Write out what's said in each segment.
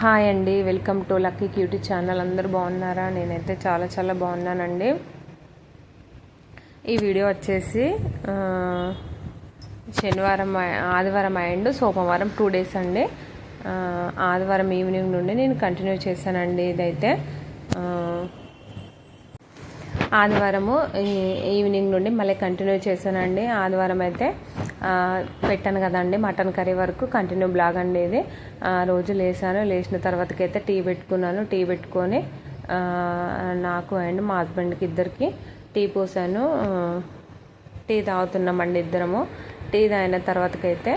Hi అండి welcome to Lucky Cutie channel. అందరూ బాగున్నారా? నేనైతే చాలా చాలా బాగున్నానండి. ఈ వీడియో వచ్చేసి శనివారం ఆదివారం అండ్ సోమవారం టూ డేస్ అండి. ఆదివారం ఈవినింగ్ నుండి నేను కంటిన్యూ చేశానండి ఇదైతే. ఆదివారము ఈవినింగ్ నుండి మళ్ళీ కంటిన్యూ చేశానండి. ఆదివారం అయితే పెట్టాను కదండి మటన్ కర్రీ వరకు కంటిన్యూ బ్లాగ్ అండి ఇది. ఆ, రోజు లేసాను లేచిన తర్వాతకైతే టీ పెట్టుకున్నాను. టీ పెట్టుకొని నాకు అండ్ మా హస్బెండ్కి ఇద్దరికి టీ పోసాను. టీ తాగుతున్నామండి ఇద్దరము. టీ తాగిన తర్వాతకైతే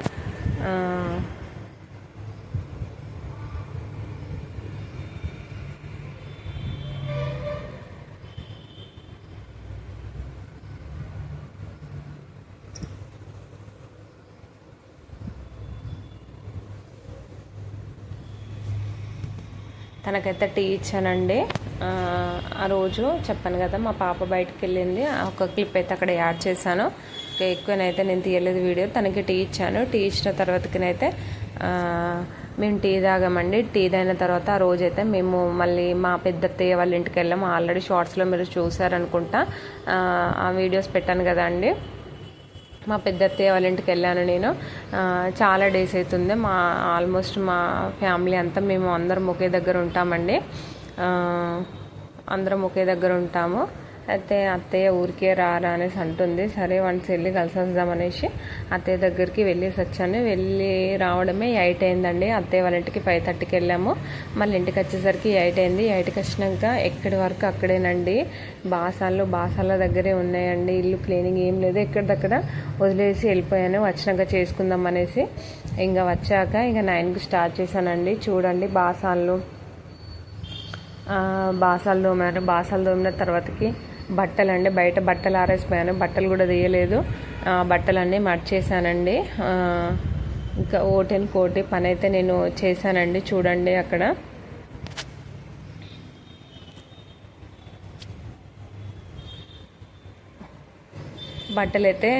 తనకైతే టీ ఇచ్చానండి ఆ, రోజు చెప్పాను కదా మా పాప బయటకు వెళ్ళింది ఒక క్లిప్ అయితే అక్కడ యాడ్ చేశాను. ఎక్కువనైతే నేను తీయలేదు వీడియో. తనకి టీ ఇచ్చాను. టీ ఇచ్చిన తర్వాతకినైతే మేము టీ తాగామండి. టీ తాగిన తర్వాత ఆ రోజైతే మేము మళ్ళీ మా పెద్ద అత్తయ్య వాళ్ళ ఇంటికి వెళ్ళాము ఆల్రెడీ షార్ట్స్లో మీరు చూసారనుకుంటా ఆ వీడియోస్ పెట్టాను కదా అండి. మా పెద్ద అత్తయ్య వాళ్ళ ఇంటికి వెళ్ళాను నేను. చాలా డేస్ అవుతుంది మా ఆల్మోస్ట్ మా ఫ్యామిలీ అంతా మేము అందరం ఒకే దగ్గర ఉంటామండి. అందరం ఒకే దగ్గర ఉంటాము. అయితే అత్తయ్య ఊరికే రారా అనేసి అంటుంది. సరే వన్స్ వెళ్ళి కలిసి వద్దామనేసి అత్తయ్య దగ్గరికి వెళ్ళేసి వచ్చాను వెళ్ళి రావడమే ఎయిట్ అయిందండి. అత్తయ్య వాళ్ళ ఇంటికి ఫైవ్ థర్టీకి వెళ్ళాము. మళ్ళీ ఇంటికి వచ్చేసరికి ఎయిట్ అయింది. ఎయిట్కి వచ్చినాక ఎక్కడి వరకు అక్కడేనండి. బాసాలు బాసాల దగ్గరే ఉన్నాయండి. ఇల్లు క్లీనింగ్ ఏం లేదు. ఎక్కడిదక్కడ వదిలేసి వెళ్ళిపోయాను. వచ్చినాక చేసుకుందాం అనేసి ఇంకా వచ్చాక ఇంకా నైన్కి స్టార్ట్ చేశానండి. చూడండి బాసాలు బాసాలు తోమారు బాసాలు తోమిన తర్వాతకి బట్టలు అండి బయట బట్టలు ఆరేసిపోయాను. బట్టలు కూడా తీయలేదు. ఆ, బట్టలన్నీ మర్చేసానండి ఇంకా ఓటెన్ కోటి పని అయితే నేను చేశానండి. చూడండి అక్కడ. బట్టలైతే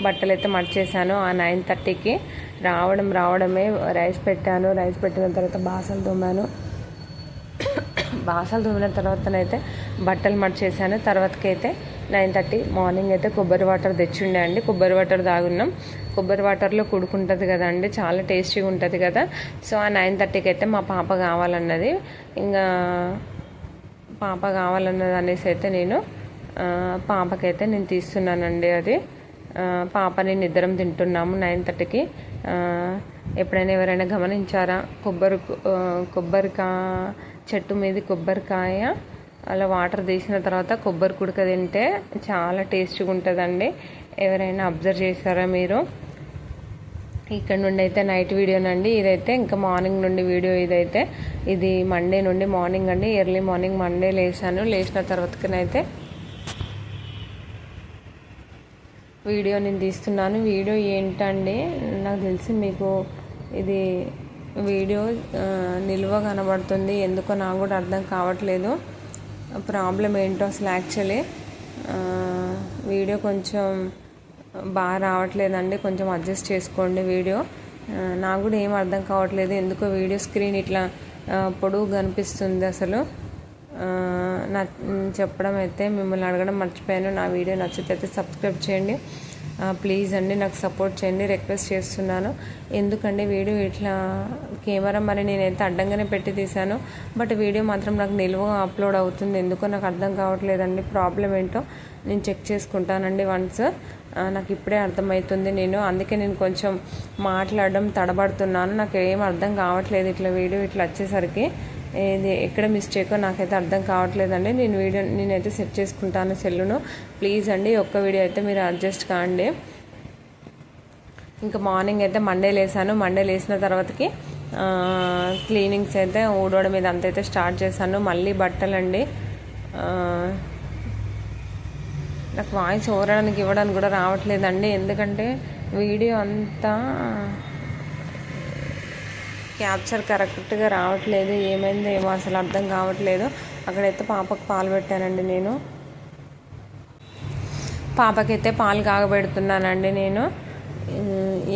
బట్టలైతే మర్చేసాను ఆ నైన్ థర్టీకి రావడం రావడమే రైస్ పెట్టాను. రైస్ పెట్టిన తర్వాత బాసలు తోమాను. బాసలు తోమిన తర్వాతనైతే బట్టలు మర్చేసాను తర్వాతకైతే నైన్ థర్టీ మార్నింగ్ అయితే కొబ్బరి వాటర్ తెచ్చిండే అండి. కొబ్బరి వాటర్ తాగున్నాం. కొబ్బరి వాటర్లో కుడుకుంటుంది కదా అండి. చాలా టేస్టీగా ఉంటుంది కదా. సో ఆ నైన్ థర్టీకి అయితే మా పాప కావాలన్నది. ఇంకా పాప కావాలన్నది అనేసి అయితే నేను పాపకైతే నేను తీస్తున్నానండి అది. పాపని నిద్రం తింటున్నాము నైన్ థర్టీకి. ఎప్పుడైనా ఎవరైనా గమనించారా? కొబ్బరి కొబ్బరికా చెట్టు మీద కొబ్బరికాయ అలా వాటర్ తీసిన తర్వాత కొబ్బరి కుడక తింటే చాలా టేస్ట్గా ఉంటుందండి. ఎవరైనా అబ్జర్వ్ చేశారా మీరు? ఇక్కడ నుండి అయితే నైట్ వీడియోనండి ఇదైతే ఇంకా మార్నింగ్ నుండి వీడియో ఇదైతే. ఇది మండే నుండి మార్నింగ్ అండి. ఎర్లీ మార్నింగ్ మండే లేసాను. లేచిన తర్వాతకనైతే వీడియో నేను తీస్తున్నాను. వీడియో ఏంటండి? నాకు తెలిసి మీకు ఇది వీడియో నిల్వ కనబడుతుంది. ఎందుకో నాకు కూడా అర్థం కావట్లేదు. ప్రాబ్లం ఏంటో అసలు యాక్చువల్లీ. వీడియో కొంచెం బాగా రావట్లేదండి. కొంచెం అడ్జస్ట్ చేసుకోండి వీడియో. నాకు కూడా ఏం అర్థం కావట్లేదు. ఎందుకో వీడియో స్క్రీన్ ఇట్లా పొడుగు కనిపిస్తుంది అసలు. నా చెప్పడం అయితే మిమ్మల్ని అడగడం మర్చిపోయాను. నా వీడియో నచ్చితే అయితే సబ్స్క్రైబ్ చేయండి. ప్లీజ్ అండి నాకు సపోర్ట్ చేయండి రిక్వెస్ట్ చేస్తున్నాను. ఎందుకంటే వీడియో ఇట్లా కెమెరా మరి నేనైతే అడ్డంగానే పెట్టి తీశాను. బట్ వీడియో మాత్రం నాకు నిల్వ అప్లోడ్ అవుతుంది. ఎందుకో నాకు అర్థం కావట్లేదండి ప్రాబ్లం ఏంటో. నేను చెక్ చేసుకుంటానండి వన్స్ నాకు ఇప్పుడే అర్థమవుతుంది నేను. అందుకే నేను కొంచెం మాట్లాడడం తడబడుతున్నాను. నాకు ఏం అర్థం కావట్లేదు ఇట్లా వీడియో ఇట్లా వచ్చేసరికి. ఏది ఎక్కడ మిస్టేకో నాకైతే అర్థం కావట్లేదండి. నేను వీడియో నేనైతే సెట్ చేసుకుంటాను సెల్లును. ప్లీజ్ అండి ఒక్క వీడియో అయితే మీరు అడ్జస్ట్ కాండి. ఇంకా మార్నింగ్ అయితే మండే లేసాను. మండే లేసిన తర్వాతకి క్లీనింగ్స్ అయితే ఊడవడం మీద అంత అయితే స్టార్ట్ చేశాను. మళ్ళీ బట్టలండి. నాకు వాయిస్ ఓరడానికి ఇవ్వడానికి కూడా రావట్లేదండి. ఎందుకంటే వీడియో అంతా క్యాప్చర్ కరెక్ట్గా రావట్లేదు ఏమైందో ఏమో అసలు అర్థం కావట్లేదు. అక్కడైతే పాపకు పాలు పెట్టానండి నేను. పాపకైతే పాలు కాగబెడుతున్నానండి నేను.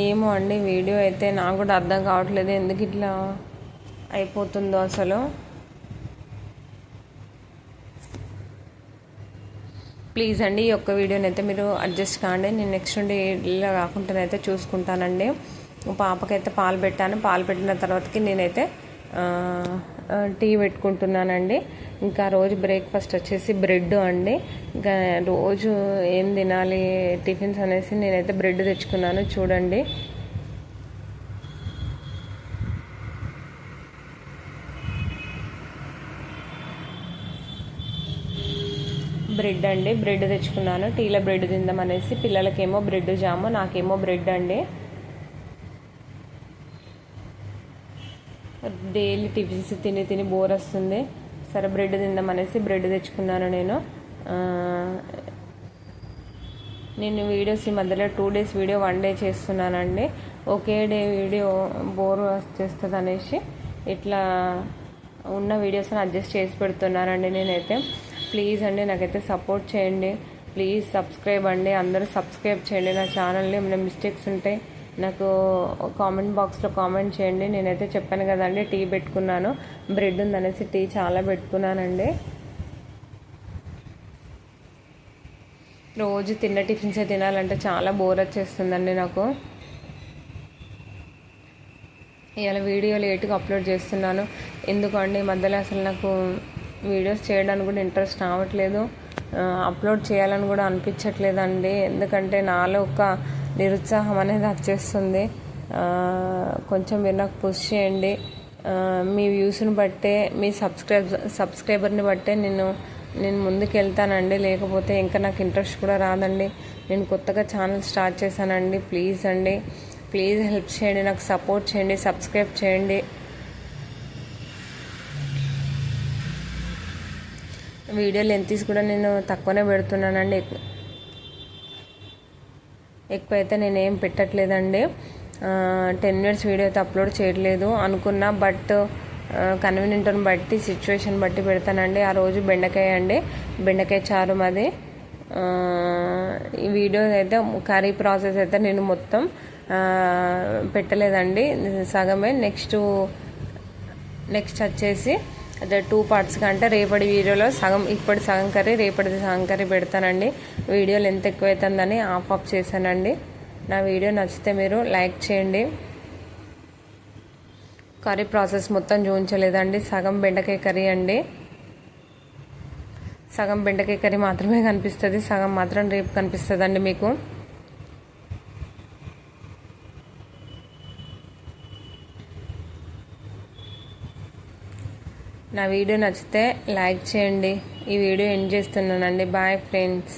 ఏమో అండి వీడియో అయితే నాకు కూడా అర్థం కావట్లేదు. ఎందుకు ఇట్లా అయిపోతుందో అసలు. ప్లీజ్ అండి ఈ యొక్క వీడియోని అయితే మీరు అడ్జస్ట్ కాండి. నేను నెక్స్ట్ నుండి ఇలా కాకుండానైతే చూసుకుంటానండి. పాపకైతే పాలు పెట్టాను. పాలు పెట్టిన తర్వాతకి నేనైతే టీ పెట్టుకుంటున్నానండి. ఇంకా రోజు బ్రేక్ఫాస్ట్ వచ్చేసి బ్రెడ్ అండి. ఇంకా రోజు ఏం తినాలి టిఫిన్స్ అనేసి నేనైతే బ్రెడ్ తెచ్చుకున్నాను. చూడండి. బ్రెడ్ అండి. బ్రెడ్ తెచ్చుకున్నాను. టీలో బ్రెడ్ తిందాం అనేసి పిల్లలకేమో బ్రెడ్ జాము నాకేమో బ్రెడ్ అండి. డైలీ టిఫిన్స్ తిని తిని బోర్ వస్తుంది. సరే బ్రెడ్ తిందాం అనేసి బ్రెడ్ తెచ్చుకున్నాను నేను. నేను వీడియోస్ ఈ మధ్యలో two days video one day చేస్తున్నానండి. ఒకే డే వీడియో బోర్ వచ్చేస్తుంది అనేసి ఇట్లా ఉన్న వీడియోస్ని అడ్జస్ట్ చేసి పెడుతున్నానండి నేనైతే. ప్లీజ్ అండి నాకైతే సపోర్ట్ చేయండి. ప్లీజ్ సబ్స్క్రైబ్ అండి. అందరూ సబ్స్క్రైబ్ చేయండి. నా ఛానల్ని ఏమైనా మిస్టేక్స్ ఉంటాయి నాకు కామెంట్ బాక్స్లో కామెంట్ చేయండి. నేనైతే చెప్పాను కదండి టీ పెట్టుకున్నాను. బ్రెడ్ ఉందనేసి టీ చాలా పెట్టుకున్నానండి. రోజు తిన్న టిఫిన్సే తినాలంటే చాలా బోర్ వచ్చేస్తుందండి నాకు. ఇవాళ వీడియో లేట్గా అప్లోడ్ చేస్తున్నాను. ఎందుకండి మధ్యలో అసలు నాకు వీడియోస్ చేయడానికి కూడా ఇంట్రెస్ట్ రావట్లేదు. అప్లోడ్ చేయాలని కూడా అనిపించట్లేదండి. ఎందుకంటే నాలో ఒక నిరుత్సాహం అనేది వచ్చేస్తుంది. కొంచెం మీరు నాకు పుష్ చేయండి. మీ వ్యూస్ని బట్టే మీ సబ్స్క్రైబ్ సబ్స్క్రైబర్ని బట్టే నేను నేను ముందుకు వెళ్తానండి లేకపోతే ఇంకా నాకు ఇంట్రెస్ట్ కూడా రాదండి. నేను కొత్తగా ఛానల్ స్టార్ట్ చేశానండి. ప్లీజ్ అండి. ప్లీజ్ హెల్ప్ చేయండి. నాకు సపోర్ట్ చేయండి. సబ్స్క్రైబ్ చేయండి. వీడియో లెంతీస్ కూడా నేను తక్కువనే పెడుతున్నానండి. ఎక్కువ అయితే నేను ఏం పెట్టట్లేదండి టెన్ మినిట్స్ వీడియో అయితే అప్లోడ్ చేయట్లేదు అనుకున్నా బట్ కన్వీనియంట్ని బట్టి సిచ్యువేషన్ బట్టి పెడతానండి. ఆ రోజు బెండకాయ అండి. బెండకాయ చారు మాది. ఈ వీడియో అయితే కర్రీ ప్రాసెస్ అయితే నేను మొత్తం పెట్టలేదండి. సగమే నెక్స్ట్ నెక్స్ట్ వచ్చేసి అదే టూ పార్ట్స్గా అంటే రేపటి వీడియోలో సగం ఇప్పటి సగం కర్రీ రేపటిది సగం కర్రీ పెడతానండి. వీడియోలు ఎంత ఎక్కువ అవుతుందని ఆఫ్ ఆఫ్ చేశానండి. నా వీడియో నచ్చితే మీరు లైక్ చేయండి. కర్రీ ప్రాసెస్ మొత్తం చూపించలేదండి సగం బెండకాయ కర్రీ అండి. సగం బెండకాయ కర్రీ మాత్రమే కనిపిస్తుంది. సగం మాత్రం రేపు కనిపిస్తుందండి మీకు. నా వీడియో నచ్చితే లైక్ చేయండి. ఈ వీడియో ఎండ్ చేస్తున్నానండి. Bye friends.